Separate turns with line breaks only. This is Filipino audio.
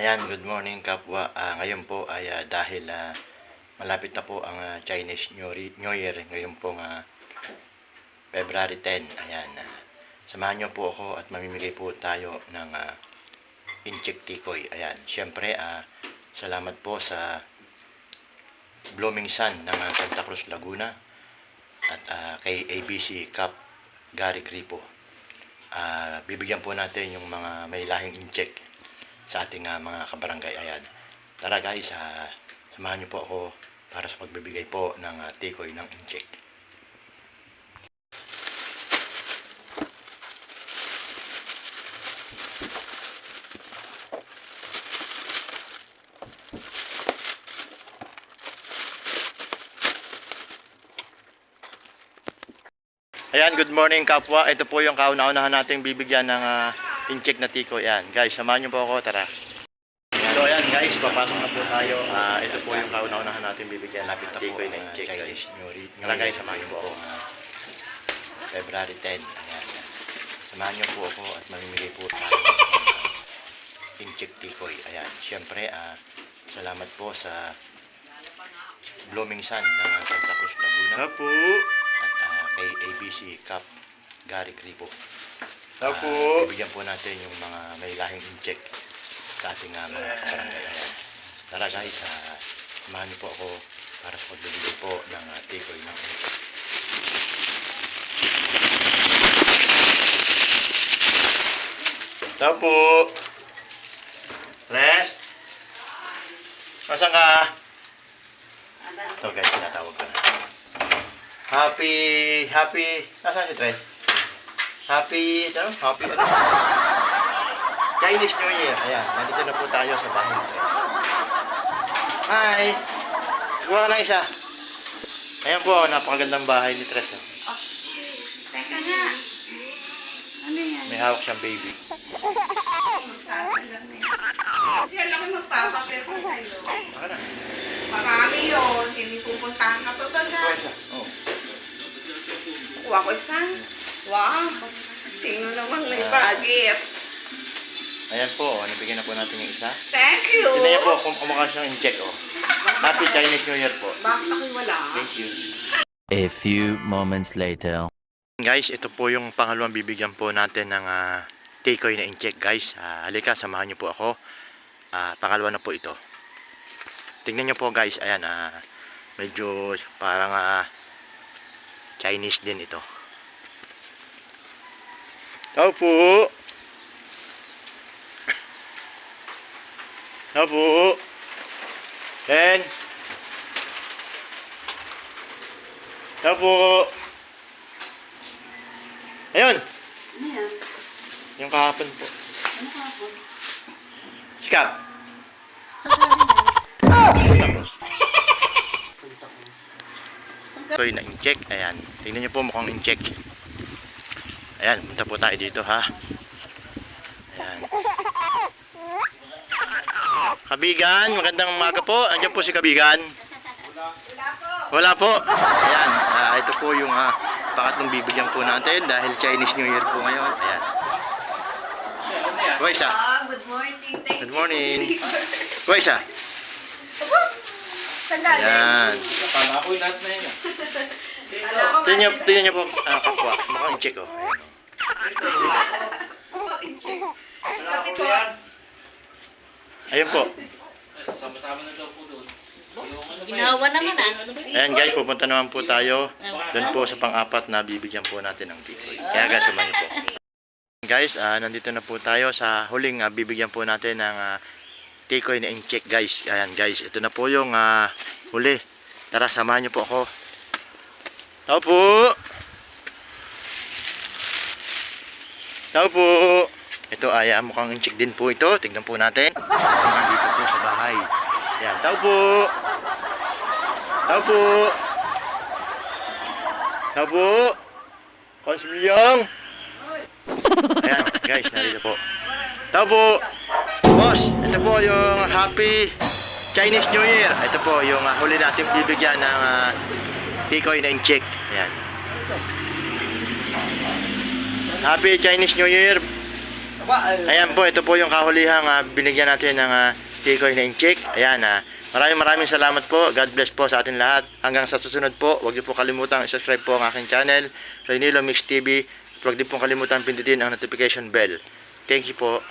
Ayan, good morning kapwa. Ah, ngayon po ay ah, dahil ah, malapit na po ang ah, Chinese New Year ngayon po ah, February 10. Ayan. ah, samahan niyo po ako at mamimigay po tayo ng uh, Incheck Tikoy. Ayan. Siyempre, ah, salamat po sa Blooming Sun ng ah, Santa Cruz, Laguna at ah, kay ABC Cup Gary Gripo. Ah, bibigyan po natin yung mga may lahing incheck sa ating ah, mga kabarangay. Ayan. Tara guys, ah, samahan niyo po ako para sa pagbibigay po ng ah, tikoy ng incheck. Ayan, good morning kapwa. Ito po yung kauna-unahan nating bibigyan ng ah, incheck na tiko. Ayan, guys, samahan niyo po ako. Tara. So ayan guys, papasok na po tayo. Ah, ito po yung kauna-unahan nating bibigyan ng tikoy na incheck guys. Tara guys, samahan niyo po ako. February 10. Ayan. Samahan niyo po ako at mamimigay po tayo incheck tikoy. Ayan, siyempre, ah, salamat po sa Blooming Sun ng Santa Cruz, Laguna
Apo.
at ah, kay ABC Cup Gary Gripo.
Apo.
Ah, bibigyan po natin yung mga may lahing incheck sa ating ah, mga kabarangay. Ayan. Tara guys, ah, samahan niyo po ako para sa pagbibigay po ng uh, tikoy ng incheck. Ito po. Tres. Nasaan ka? Ito guys, tinatawag ko na. Happy, happy, nasaan si Tres? Happy, ano? Happy, ano? Chinese New Year. Ayan, nandito na po tayo sa bahay. Hi! Kuha ng isa. Ayan po, napakagandang bahay ni Tres. oh.
Teka nga. Ano yan?
May hawak siyang baby.
Na. Kasi alam ko magpapapel ko sa'yo.
Baka na.
Marami yun. Hindi pupuntahan ka pa ba na?
Kuha. Oh.
Kuha ko isa. Wow. Sino namang may bagit?
Ayan po, oh, nabigyan na po natin yung isa.
Thank you.
Tignan niyo po kung kumukha siyang incheck, oh. Happy Chinese New Year po.
Bakit ako'y wala?
Thank you.
A few moments later.
Guys, ito po yung pangalawang bibigyan po natin ng uh, tikoy na incheck, guys. Ah, halika, samahan niyo po ako. Ah, pangalawa na po ito. Tingnan niyo po, guys. Ayan, ah, medyo parang ah, Chinese din ito. Tao po. Tao po. Ten. Tao po. Ayun,
Ano yan?
yung kahapon po.
Ano ka po?
Sikap. Toy na incheck. Ayan. Tingnan niyo po mukhang incheck. Ayan, punta po tayo dito ha. Ayan. Kabigan, magandang umaga po. Andiyan po si Kabigan. Wala po. Ayan, ah, ito po yung ah, pangatlong bibigyan po natin dahil Chinese New Year po ngayon. Ayan. Kuha isa.
Ah, good morning. Thank
Good morning. Kuha isa.
Sandali.
Ayan. Tingnan niyo, tingnan niyo po, ah, kapwa. Mukhang check oh. Ayan.
Kala ko yan.
Ayun po.
Sama-sama na daw po doon. Ano?
Ginawa naman, ah.
Ano?
Ayan guys, pupunta naman po tayo. Doon po sa pang-apat na bibigyan po natin ng tikoy. Kaya guys, sumayin po. Guys, ah, nandito na po tayo sa huling ah, bibigyan po natin ng ah, tikoy na in-check guys. Ayan guys, ito na po yung ah, huli. Tara, samahan niyo po ako. Tao po! Tao po! Ito ay ah, mukhang in-check din po ito. Tignan po natin. Nandito po sa bahay. Ayan, tao po! Tao po! Tao po! Konsulyong! Ayan, guys, narito po. Tao po! Boss, ito po yung Happy Chinese New Year. Ito po yung ah, huli natin bibigyan ng uh, tikoy na check. Ayan. Happy Chinese New Year, Ayan po, ito po yung kahulihang ah, binigyan natin ng uh, tikoy na incheck. Ayan, ah. maraming maraming salamat po. God bless po sa atin lahat. Hanggang sa susunod po, huwag niyo po kalimutang subscribe po ang aking channel, Raynilo Mix TV. Huwag din po kalimutan pindutin ang notification bell. Thank you po.